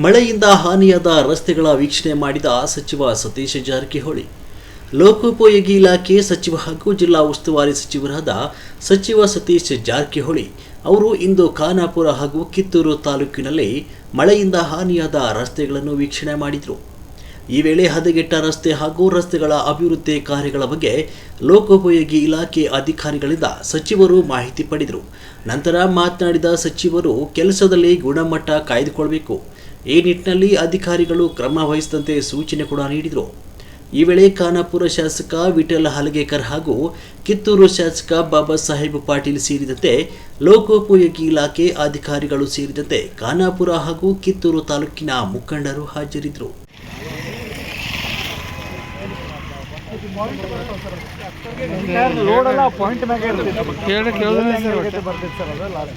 ಮಳೆಯಿಂದ ಹಾನಿಯಾದ ರಸ್ತೆಗಳ ವೀಕ್ಷಣೆ ಮಾಡಿದ ಸಚಿವ ಸತೀಶ ಜಾರಕಿಹೊಳಿ. ಲೋಕೋಪಯೋಗಿ ಇಲಾಖೆ ಸಚಿವ ಹಾಗೂ ಜಿಲ್ಲಾ ಉಸ್ತುವಾರಿ ಸಚಿವರಾದ ಸಚಿವ ಸತೀಶ್ ಜಾರಕಿಹೊಳಿ ಅವರು ಇಂದು ಖಾನಾಪುರ ಹಾಗೂ ಕಿತ್ತೂರು ತಾಲೂಕಿನಲ್ಲಿ ಮಳೆಯಿಂದ ಹಾನಿಯಾದ ರಸ್ತೆಗಳನ್ನು ವೀಕ್ಷಣೆ ಮಾಡಿದರು. ಈ ವೇಳೆ ಹದಗೆಟ್ಟ ರಸ್ತೆ ಹಾಗೂ ರಸ್ತೆಗಳ ಅಭಿವೃದ್ಧಿ ಕಾರ್ಯಗಳ ಬಗ್ಗೆ ಲೋಕೋಪಯೋಗಿ ಇಲಾಖೆ ಅಧಿಕಾರಿಗಳಿಂದ ಸಚಿವರು ಮಾಹಿತಿ ಪಡೆದರು. ನಂತರ ಮಾತನಾಡಿದ ಸಚಿವರು ಕೆಲಸದಲ್ಲಿ ಗುಣಮಟ್ಟ ಕಾಯ್ದುಕೊಳ್ಬೇಕು. ಈ ನಿಟ್ಟಿನಲ್ಲಿ ಅಧಿಕಾರಿಗಳು ಕ್ರಮ ವಹಿಸಿದಂತೆ ಸೂಚನೆ ಕೂಡ ನೀಡಿದರು. ಈ ವೇಳೆ ಖಾನಾಪುರ ಶಾಸಕ ವಿಠಲ ಹಲಗೇಕರ್ ಹಾಗೂ ಕಿತ್ತೂರು ಶಾಸಕ ಬಾಬಾ ಸಾಹೇಬ್ ಪಾಟೀಲ್ ಸೇರಿದಂತೆ ಲೋಕೋಪಯೋಗಿ ಇಲಾಖೆ ಅಧಿಕಾರಿಗಳು ಸೇರಿದಂತೆ ಖಾನಾಪುರ ಹಾಗೂ ಕಿತ್ತೂರು ತಾಲೂಕಿನ ಮುಖಂಡರು ಹಾಜರಿದ್ದರು ಲೋಡ್ ಎಲ್ಲ ಪಾಯಿಂಟ್ ಮ್ಯಾಗ ಕೇಳಿ ಕೇಳಿದ್ರೆ ಬರ್ತಿತ್ತು ಸರ್ ಅದು ಲಾಸ್ಟ್